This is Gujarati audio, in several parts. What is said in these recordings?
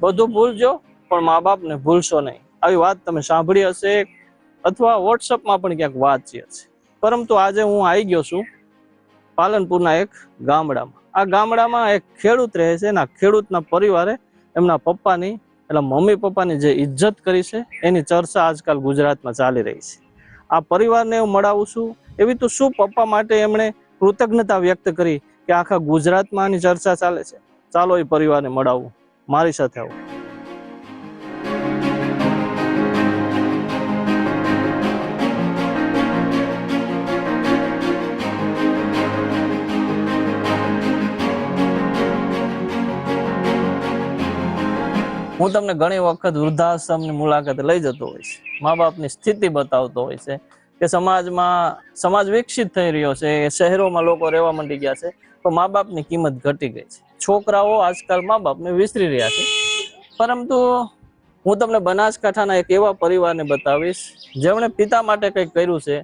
બધું ભૂલજો, પણ મા બાપને ભૂલશો નહીં. આવી વાત તમે સાંભળી હશે અથવા વોટ્સઅપમાં પણ ક્યાંક વાંચી હશે પરંતુ આજે હું આવી ગયો છું પાલનપુરના એક ગામડામાં. આ ગામડામાં એક ખેડૂત રહે છે આ ખેડૂતના પરિવારે એમના પપ્પાની એટલે મમ્મી પપ્પાની જે ઇજ્જત કરી છે, એની ચર્ચા આજકાલ ગુજરાતમાં ચાલી રહી છે. આ પરિવારને હું મળાવું છું. એવી તો શું પપ્પા માટે એમણે કૃતજ્ઞતા વ્યક્ત કરી કે આખા ગુજરાતમાં આની ચર્ચા ચાલે છે? ચાલો એ પરિવારને મળાવું. મારી સાથે આવો. હું તમને ઘણી વખત વૃદ્ધાશ્રમની મુલાકાતે લઈ જતો હોય છે. મા બાપની સ્થિતિ બતાવતો હોય છે. કે સમાજમાં સમાજ વિકસિત થઈ રહ્યો છે શહેરોમાં લોકો રહેવા માંડી ગયા છે તો મા બાપની કિંમત ઘટી ગઈ છે. છોકરાઓ આજકાલ મા બાપને વિસરી રહ્યા છે. પરંતુ હું તમને બનાસકાંઠાના એક એવા પરિવારને બતાવીશ જેમણે પિતા માટે કંઈક કર્યું છે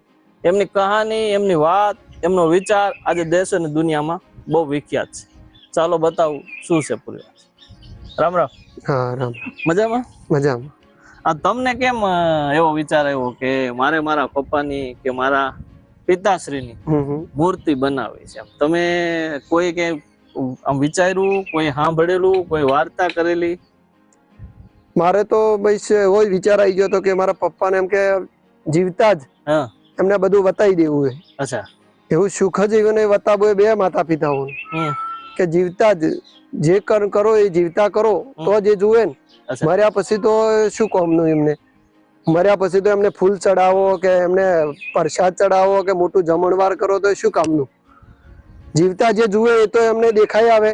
એમની કહાની એમની વાત એમનો વિચાર આજે દેશ અને દુનિયામાં બહુ વિખ્યાત છે. ચાલો બતાવું શું છે પરિવાર? રામ રામ. હા રામ. મજામાં? મજામાં. આ તમને કેમ એવો વિચાર આવ્યો કે મારે મારા પપ્પાની કે મારા પિતાશ્રીની. મૂર્તિ બનાવી છે? તમે કોઈ કે આમ વિચાર્યું કોઈ સાંભળેલું કોઈ વાર્તા કરેલી? મારે તો બસ એવો વિચાર આવી ગયો હતો કે મારા પપ્પાને એમ કે જીવતા જ એમને બધું બતાવી દેવું હોય. અચ્છા. એવું સુખ જીવન બતાવવું એ બે માતા પિતાઓ હમ. કે જીવતા જ જે કર્મ કરો એ જીવતા કરો તો જે જુએ ને. મર્યા પછી તો શું કોમનું એમને? મર્યા પછી તો એમને ફૂલ ચડાવો કે એમને પ્રસાદ ચડાવો કે મોટું જમણવાર કરો તો શું કામનું જીવતા જે જુએ એ તો એમને દેખાઈ આવે.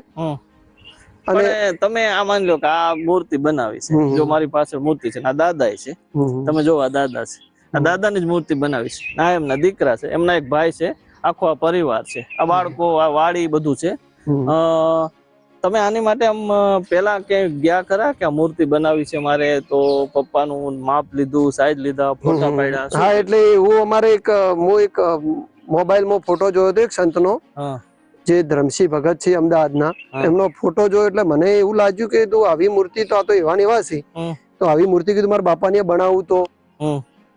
અને તમે આ માની લો કે આ મૂર્તિ બનાવી છે. જો મારી પાસે મૂર્તિ છે ને આ દાદા છે. તમે જો આ દાદા છે. આ દાદાની જ મૂર્તિ બનાવી છે. આ એમના દીકરા છે. એમના એક ભાઈ છે. આખો આ પરિવાર છે. આ બાળકો આ વાડી બધું છે. તમે આની માટે આમ પેલા ક્યાંય ગયા ખરા? કે મૂર્તિ બનાવી છે મારે તો પપ્પાનું માપ લીધું સાઈઝ લીધા ફોટા પાડ્યા હા એટલે હું અમારે એક હું એક મોબાઈલમાં ફોટો જોયો હતો એક સંતનો. જે ધરમસિંહ ભગત છે અમદાવાદના. ના એમનો ફોટો જોયો એટલે મને એવું લાગ્યું કે તું આવી મૂર્તિ તો આ તો એવા ને એવા છે તો આવી મૂર્તિ કીધું મારા બાપાને બનાવું તો.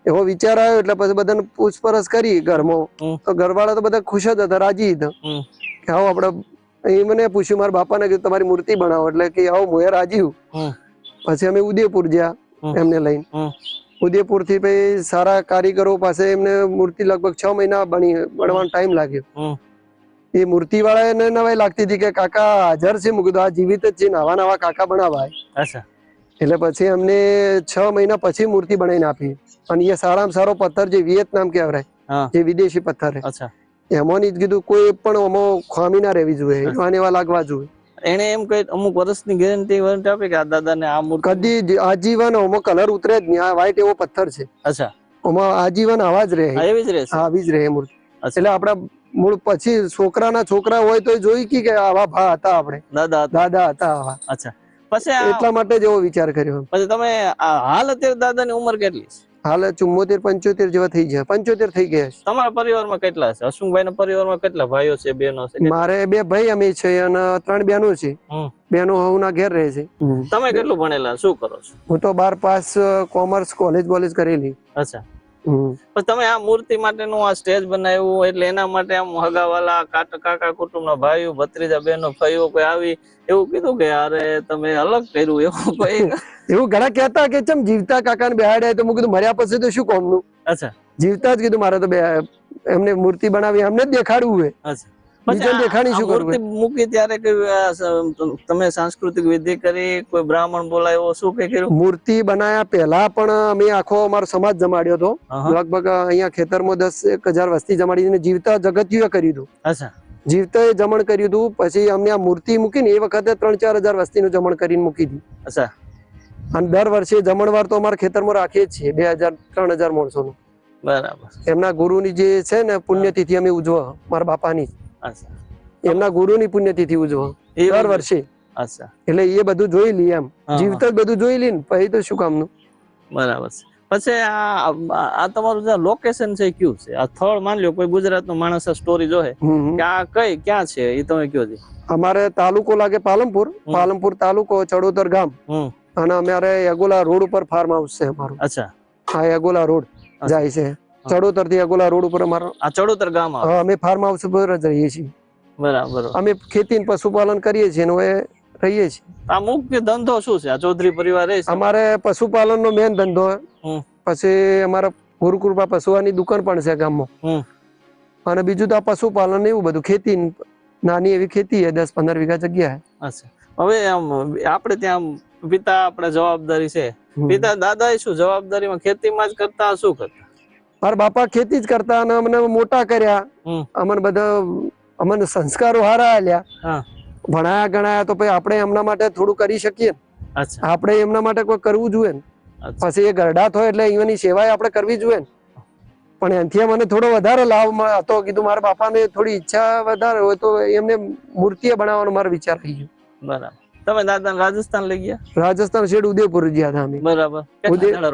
એવો વિચાર આવ્યો એટલે પછી બધાને પૂછપરછ કરી ઘરમાં. તો ઘરવાળા તો બધા ખુશ જ હતા રાજી હતા કે આવો આપણે એ મને પૂછ્યું મારા બાપાને કીધું તમારી મૂર્તિ બનાવો. એટલે કે આવો મોયર એ રાજી હું. પછી અમે ઉદયપુર ગયા એમને લઈને. ઉદયપુરથી પછી સારા કારીગરો પાસે એમને મૂર્તિ લગભગ છ મહિના બની બનવાનો ટાઈમ લાગ્યો. એ મૂર્તિ વાળા એને નવાઈ લાગતી હતી કે કાકા હાજર છે. મૂકી આ જીવિત જ છે નવા નવા કાકા બનાવાય. એટલે પછી અમને છ મહિના પછી મૂર્તિ બનાવીને આપી. અને એ સારામાં સારો પથ્થર જે વિયેતનામ કહેવાય જે વિદેશી પથ્થર છે. અચ્છા. એમાંની જ કીધું કોઈ પણ આમાં ખામી ના રહેવી જોઈએ એવાને એવા લાગવા જોઈએ. એને એમ કહી અમુક વર્ષની ગેરંટી વોરંટી આપી કે આ દાદાને આ મૂર્તિ કદી આજીવન આમાં કલર ઉતરે જ નહીં આ વ્હાઈટ એવો પથ્થર છે. અચ્છા. આમાં આજીવન આવા જ રહે. એવી જ રહે આવી જ રહે મૂર્તિ. એટલે આપડા મૂળ પછી છોકરાના છોકરા હોય તો જોઈ કી કે આવા ભા હતા આપણે. દાદા દાદા હતા આવા. અચ્છા. પછી એટલા માટે જ એવો વિચાર કર્યો પછી તમે હાલ અત્યારે દાદાની ઉંમર કેટલી છે? હાલ ચુમ્મોતેર પંચોતેર જેવા થઈ ગયા. પંચોતેર થઈ ગયા. તમારા પરિવારમાં કેટલા છે? હસમુખભાઈ ના પરિવારમાં કેટલા ભાઈઓ છે બહેનો છે મારે બે ભાઈ અમે છે અને ત્રણ બહેનો છે. બેનો હવના ઘેર રહે છે. તમે કેટલું ભણેલા? શું કરો છો? હું તો બાર પાસ કોમર્સ કોલેજ બોલેજ કરેલી. અચ્છા. પછી તમે આ મૂર્તિ માટેનું આ સ્ટેજ બનાવ્યું એટલે એના માટે આમ હગાવાલા કાકા કાકા કુટુંબના ભાઈઓ ભત્રીજા બહેનો ભાઈઓ કોઈ આવી એવું કીધું કે અરે તમે અલગ કર્યું એવું કોઈ? એવું ઘણા કહેતા કે ચમ જીવતા કાકાને બેહાડ્યા તો મેં કીધું મર્યા પછી તો શું કોમનું? અચ્છા. જીવતા જ કીધું મારે તો બે એમને મૂર્તિ બનાવી એમને જ દેખાડવું હોય અચ્છા. મૂર્તિ મૂકી ત્યારે કોઈ આ સ- તમે સાંસ્કૃતિક વિધિ કરી કોઈ બ્રાહ્મણ બોલાવ્યો શું કઈ કર્યું? મૂર્તિ બનાયા પહેલા પણ અમે આખો અમારો સમાજ જમાડ્યો હતો. લગભગ અહીંયા ખેતરમાં દસ એક હજાર વસ્તી જમાડીને જીવતા જગતીય કર્યું હતું. અચ્છા. જીવતા જમણ કર્યું હતું પછી અમને આ મૂર્તિ મૂકીને એ વખતે ત્રણ ચાર હજાર વસ્તીનું જમણ કરીને મૂકી હતી અચ્છા. અને દર વર્ષે જમણવાર તો અમારા ખેતરમાં રાખીએ છીએ બે હજાર ત્રણ હજાર માણસોનું. બરાબર. એમના ગુરુની જે છે ને પુણ્યતિથિ અમે ઉજવો મારા બાપાની. એમના ગુરુની પુણ્યતિથિ ઉજવો. દર વર્ષે. એટલે એ બધું જોઈ લી એમ. હા, બધું જોઈ લી ને પછી તો શું કામનું? બરાબર છે. પછી આ આ તમારું જે લોકેશન છે કયું છે? આ સ્થળ માન લ્યો કોઈ ગુજરાતનો માણસ સ્ટોરી જોહે. કે આ કઈ ક્યાં છે? એ તમે કયો છે? અમારે તાલુકો લાગે પાલનપુર. પાલનપુર તાલુકો ચડોતર ગામ. અને અમારે એગોલા રોડ ઉપર ફાર્મ હાઉસ છે અમારું. અચ્છા. આ એગોલા રોડ જાય છે. ચડોતરથી અગોલા રોડ ઉપર અમારો આ ચડોતર ગામ હા, અમે ફાર્મ હાઉસ ઉપર જ રહીએ છીએ. બરાબર. અમે ખેતી પશુપાલન કરીએ છીએ ને હવે રહીએ છીએ. આ મુખ્ય ધંધો શું છે? આ ચૌધરી પરિવાર અમારે પશુપાલન નો મેન ધંધો પછી અમારા ગુરુકૃપા પશુઓની દુકાન પણ છે ગામમાં. અને બીજું તો આ પશુપાલન એવું બધું. ખેતી નાની એવી ખેતી છે દસ પંદર વીઘા જગ્યા હવે આમ આપણે ત્યાં પિતા આપણે જવાબદારી છે. છે પિતા દાદા શું જવાબદારીમાં ખેતીમાં જ કરતા શું કરતા? મારા બાપા ખેતી જ કરતા અને અમને મોટા કર્યા. અમને બધા અમને સંસ્કારો હારા આલ્યા. ભણાયા ગણાયા તો પછી આપણે એમના માટે થોડું કરી શકીએ. આપણે એમના માટે કોઈ કરવું જોઈએ ને. પછી એ ગરડા હોય એટલે એની સેવાય આપણે કરવી જોઈએ ને. પણ એનથી મને થોડો વધારે લાભ હતો. કીધું મારા બાપાને થોડી ઈચ્છા વધારે હોય તો એમને મૂર્તિએ બનાવવાનો મારો વિચાર થઈ ગયો. બરાબર. તમે દાદા રાજસ્થાન લઈ ગયા? રાજસ્થાન શેડ ઉદયપુર ગયા હતા અમે. બરાબર.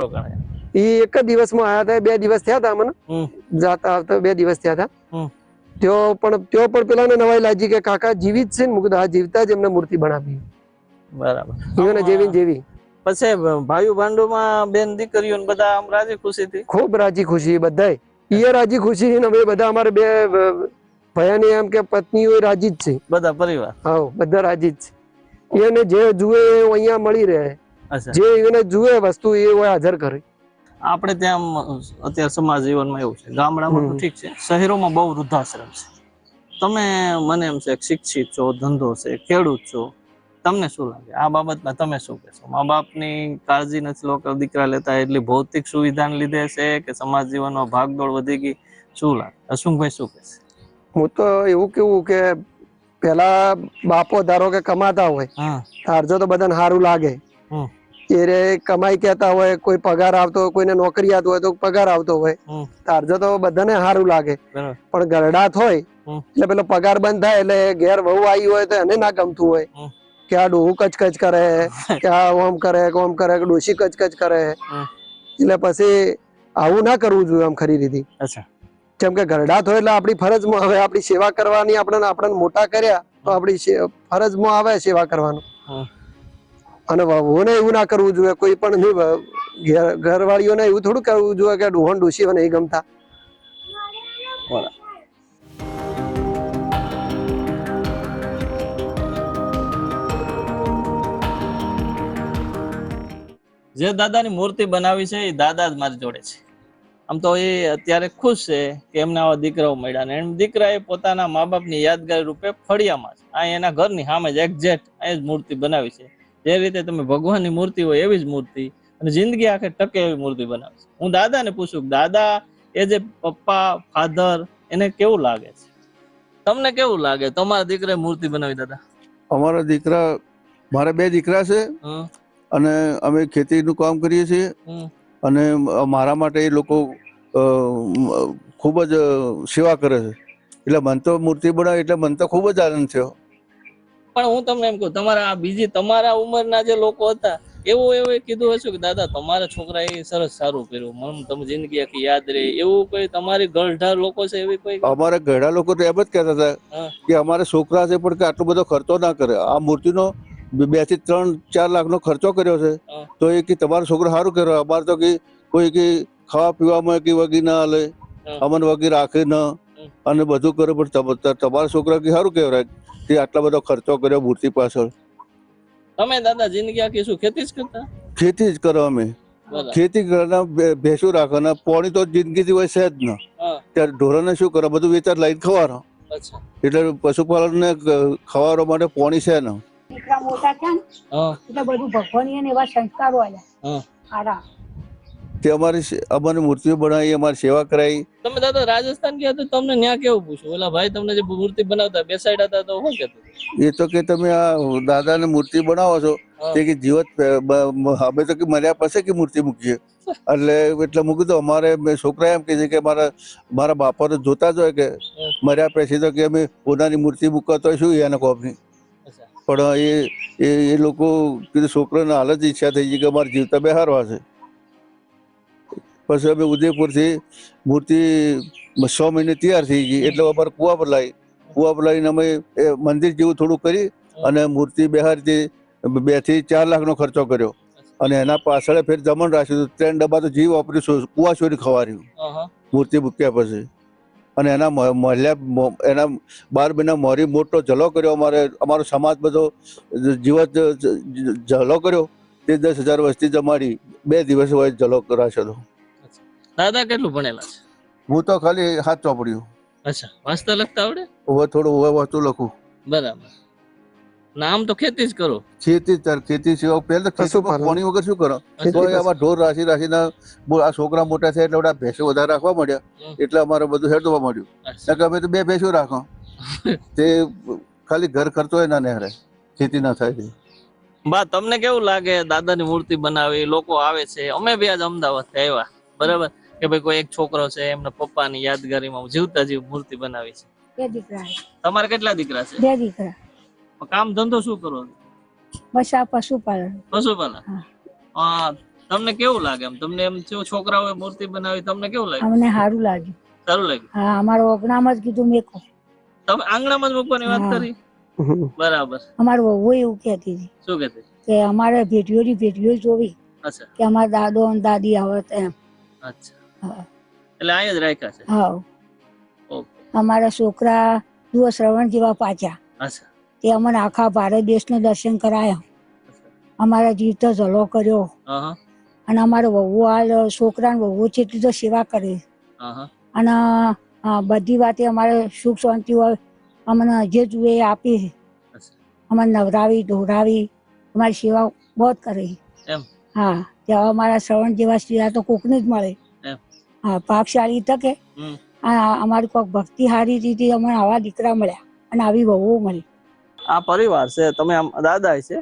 રોકાણા એ એક જ દિવસમાં આવ્યા હતા બે દિવસ થયા હતા મને. જાતા આવતા બે દિવસ થયા હતા ત્યો પણ ત્યો પણ પેલાને નવાઈ લાગી કે કાકા જીવિત છે ને મુકદા જીવતા જ એમને મૂર્તિ બનાવી. બરાબર. એને જેવી જેવી. પછી ભાઈઓ ભાંડુમાં બેન દીકરીઓ બધા આમ રાજી ખુશી થી? ખૂબ રાજી ખુશી બધાય. ઈએ રાજી ખુશી ને હવે બધા અમારે બે ભયાની એમ કે પત્નીઓ રાજી જ છે. બધા પરિવાર? હા બધા રાજી જ છે. એને જે જુએ એ અહીંયા મળી રહે. જે એને જુએ વસ્તુ એ હોય હાજર કરે. આપણે ત્યાં અત્યારે સમાજ જીવનમાં એવું છે. ગામડામાં તો ઠીક છે. શહેરોમાં બહુ વૃદ્ધાશ્રમ છે. તમે મને એમ છે શિક્ષિત છો ધંધો છે ખેડૂત છો તમને શું લાગે? આ બાબતમાં તમે શું કહેશો? મા બાપની કાળજી નથી લોકો દીકરા લેતા એટલી ભૌતિક સુવિધાને લીધે છે કે સમાજ જીવનમાં ભાગદોડ વધી ગઈ? શું લાગે? અશુંભાઈ શું કહેશે? હું તો એવું કેવું કે પેલા બાપો ધારો કે કમાતા હોય હા. તારજો તો બધાને સારું લાગે. હમ. એ કમાઈ કહેતા હોય કોઈ પગાર આવતો હોય કોઈને નોકરી આવતો હોય તો પગાર આવતો હોય. તારજો તો બધાને સારું લાગે. પણ ગરડાત હોય એટલે પેલો પગાર બંધ થાય એટલે ઘેર વહુ આવી હોય તો એને ના ગમતું હોય. કે આ ડોહું કચકચ કરે કે આ ઓમ કરે કે ઓમ કરે કે ડોશી કચકચ કરે. એટલે પછી આવું ના કરવું જોઈએ આમ ખરી રીતે. કેમ કે ગરડાત હોય એટલે આપણી ફરજમાં હવે આપણી સેવા કરવાની આપણને આપણને મોટા કર્યા તો આપણી ફરજ ફરજમાં આવે સેવા કરવાનું. અને વહુને એવું ના કરવું જોઈએ, કોઈ પણ નહીં ઘરવાળીઓને એવું થોડું કરવું જોઈએ કે ડોહન ડોશીઓ નહીં ગમતા. જે દાદાની મૂર્તિ બનાવી છે, એ દાદા જ મારી જોડે છે. આમ તો એ અત્યારે ખુશ છે કે એમને આવા દીકરાઓ મળ્યા ને. એમ દીકરાએ પોતાના મા બાપની યાદગારી રૂપે ફળિયામાં છે આ એના ઘરની સામે જ એક્ઝેક્ટ અહીં જ મૂર્તિ બનાવી છે. જે રીતે તમે ભગવાનની મૂર્તિ હોય એવી જ મૂર્તિ અને જિંદગી આખે ટકે એવી મૂર્તિ બનાવશે. હું દાદાને પૂછું દાદા એ જે પપ્પા ફાધર એને કેવું લાગે છે? તમને કેવું લાગે? તમારા દીકરાએ મૂર્તિ બનાવી દાદા? અમારા દીકરા મારા બે દીકરા છે. અને અમે ખેતીનું કામ કરીએ છીએ. અને મારા માટે એ લોકો ખૂબ જ સેવા કરે છે. એટલે મને તો મૂર્તિ બનાવી એટલે મને તો ખૂબ જ આનંદ થયો. પણ હું તમને એમ કહું તમારા આ બીજી તમારા ઉંમરના જે લોકો હતા એવું એવું કીધું હશે કે દાદા તમારા છોકરાએ સરસ સારું કર્યું. મને તમે જિંદગી આખી યાદ રહે. એવું કોઈ તમારી ગઢા લોકો છે એવી કોઈ? અમારા ગઢા લોકો તો એમ જ કહેતા હતા કે અમારે છોકરા છે પણ કે આટલો બધો ખર્ચો ના કરે. આ મૂર્તિનો બેથી ત્રણ ચાર લાખનો ખર્ચો કર્યો છે. તો એ કે તમારો છોકરો સારું કર્યો. અમારે તો કે કોઈ કે ખાવા પીવામાં કે વગી ના હાલે. અમને વગી રાખે ન અને બધું કરે પણ તમારા છોકરા કે સારું કહેવાય. તે આટલા બધો ખર્ચો કર્યો મૂર્તિ પાછળ? તમે દાદા જિંદગી આખી શું ખેતી જ કરતા? ખેતી જ કરો અમે. ખેતી કરવાના ભેસું રાખવાના પોણી તો જિંદગીથી હોય છે જ ને. હા. ત્યારે ઢોરોને શું કરો? બધું વેચાર લઈને ખવાનો અચ્છા. એટલે પશુપાલનને ખવાડવા માટે પોણી છે ને. દીકરા મોટા છે ને એટલે બધું ભગવાન એવા સંસ્કારો આવ્યા સારા. તે અમારી અમારી મૂર્તિઓ બનાવી અમારી સેવા કરાવી. તમે દાદા રાજસ્થાન ગયા તો તમને ન્યા કેવું પૂછ્યું? ઓલા ભાઈ તમને જે મૂર્તિ બનાવતા બેસાડ્યા હતા તો શું કહેતું? એ તો કે તમે આ દાદાને મૂર્તિ બનાવો છો. તે કે જીવત અમે તો કે મર્યા પછી કે મૂર્તિ મૂકીએ. એટલે એટલે મૂકી તો અમારે મેં છોકરા એમ કહે છે કે મારા મારા બાપાને જોતા જ હોય કે મર્યા પછી તો કે અમે પોતાની મૂર્તિ મૂકવા તો શું એને કોપની? પણ એ એ એ લોકો કીધું છોકરાને હાલ જ ઈચ્છા થઈ ગઈ કે અમારે જીવતા બેહારવા છે. પછી અમે ઉદયપુરથી મૂર્તિ છ મહિને તૈયાર થઈ ગઈ. એટલે અમારે કુવા પર લાવી કુવા પર લાવીને અમે એ મંદિર જેવું થોડું કરી અને મૂર્તિ બિહારથી બેથી ચાર લાખનો ખર્ચો કર્યો. અને એના પાછળ ફેર જમણ રાખ્યું હતું. ત્રણ ડબ્બા તો જીવ વાપર્યું કુવા છોરી ખવાર્યું. મૂર્તિ મૂક્યા પછી. અને એના મહિલા એના બાર મહિના મોરી મોટો જલો કર્યો. અમારે અમારો સમાજ બધો જીવત જલો કર્યો. તે દસ હજાર વસ્તી જમાડી બે દિવસ હોય જલો કરાશે દાદા કેટલું ભણેલા છે? હું તો ખાલી હાથ ચોપડ્યું અચ્છા વાંચતા લખતા આવડે? હવે થોડું હવે વસ્તુ લખું. બરાબર. નામ તો ખેતી જ કરો. ખેતી જ ખેતી સિવાય પહેલા તો ખેતી પાણી વગર શું કરો? તો આમાં ઢોર રાખી રાખીને બો- આ છોકરા મોટા થયા એટલે બધા ભેંસો વધારે રાખવા મળ્યા એટલે અમારે બધું હેડવા મળ્યું એટલે અમે તો બે ભેંસો રાખો. તે ખાલી ઘર ખર્ચો ના નહેરે. ખેતી ના થાય. બા તમને કેવું લાગે દાદાની મૂર્તિ બનાવી લોકો આવે છે. અમે બી આજ અમદાવાદ આવ્યા. બરાબર? કે ભાઈ કોઈ એક છોકરો છે એમના પપ્પાની યાદગારીમાં જીવતા જીવ મૂર્તિ બનાવી છે. બે દીકરા તમારે કેટલા દીકરા છે? બે દીકરા. કામ ધંધો શું કરો? બસ આ પશુપાલન. પશુપાલન? તમને કેવું લાગે એમ? તમને એમ જો છોકરાઓએ મૂર્તિ બનાવી તમને કેવું લાગે? અમને સારું લાગ્યું. સારું લાગ્યું? હા અમારો ઓગણામાં જ કીધું મેં કહું તમે આંગણામાં જ મૂકવાની વાત કરી? બરાબર. અમારો વહુ એવું કહેતી હતી શું કહેતી? કે અમારે ભેટીઓની ભેટીઓ જોવી અચ્છા. કે અમારા દાદો અને દાદી આવત એમ. અચ્છા. એટલે અહીંયા જ રાખ્યા છે? હા. ઓકે. અમારા છોકરા જુઓ શ્રવણ જેવા પાછા. અચ્છા. તે અમને આખા ભારત દેશનું દર્શન કરાયા. અમારા જીવતો ઝલો કર્યો. અને અમારો વહુ હાલ છોકરા વહુ છે એટલી તો સેવા કરે. અને બધી વાતે અમારે સુખ શાંતિ હોય અમને જે જુએ આપી. અમારે અમને નવરાવી ધોરાવી અમારી સેવા બહુ જ કરે. હા. ત્યાં અમારા શ્રવણ જેવા સ્ત્રીયા તો કોકને જ મળે. હા પાકશાળી તકે. અમારી કોઈક ભક્તિ હારી રીતે અમને આવા દીકરા મળ્યા અને આવી વહુઓ મળી. આ પરિવાર છે તમે આમ દાદા છે.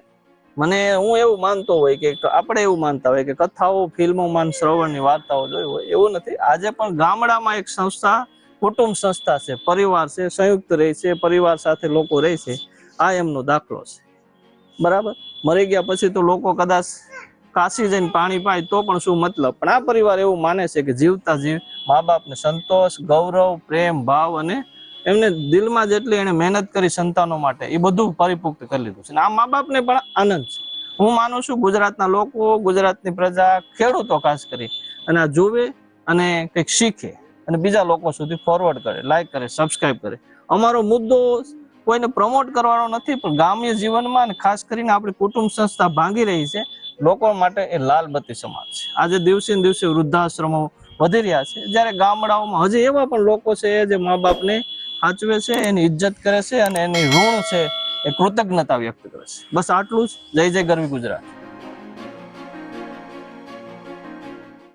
મને હું એવું માનતો હોય કે આપણે એવું માનતા હોય કે કથાઓ ફિલ્મોમાં માન શ્રવણની વાર્તાઓ જોઈ હોય એવું નથી. આજે પણ ગામડામાં એક સંસ્થા કુટુંબ સંસ્થા છે. પરિવાર છે સંયુક્ત રહે છે પરિવાર સાથે લોકો રહે છે. આ એમનો દાખલો છે. બરાબર? મરી ગયા પછી તો લોકો કદાચ કાશી જઈને પાણી પાય તો પણ શું મતલબ? પણ આ પરિવાર એવું માને છે કે જીવતા જીવ મા બાપને સંતોષ, ગૌરવ, પ્રેમ, ભાવ અને એમને દિલમાં જેટલી એને મહેનત કરી સંતાનો માટે, એ બધું પરિપુક્ત કરી લીધું છે. આ મા બાપને પણ આનંદ છે. હું માનું છું ગુજરાતના લોકો, ગુજરાતની પ્રજા ખેડૂતો ખાસ કરી, અને આ જોવે અને કંઈક શીખે અને બીજા લોકો સુધી ફોરવર્ડ કરે લાઈક કરે સબસ્ક્રાઈબ કરે. અમારો મુદ્દો કોઈને પ્રમોટ કરવાનો નથી, પણ ગ્રામ્ય જીવનમાં અને ખાસ કરીને આપણી કુટુંબ સંસ્થા ભાંગી રહી છે લોકો માટે એ લાલબત્તી સમાન છે. આજે દિવસે દિવસે વૃદ્ધાશ્રમો વધી રહ્યા છે. જ્યારે ગામડાઓમાં હજી એવા પણ લોકો છે જે મા બાપને સાચવે છે, એની ઇજ્જત કરે છે અને એની ઋણ છે એ કૃતજ્ઞતા વ્યક્ત કરે છે. બસ આટલું જ. જય જય ગરવી ગુજરાત.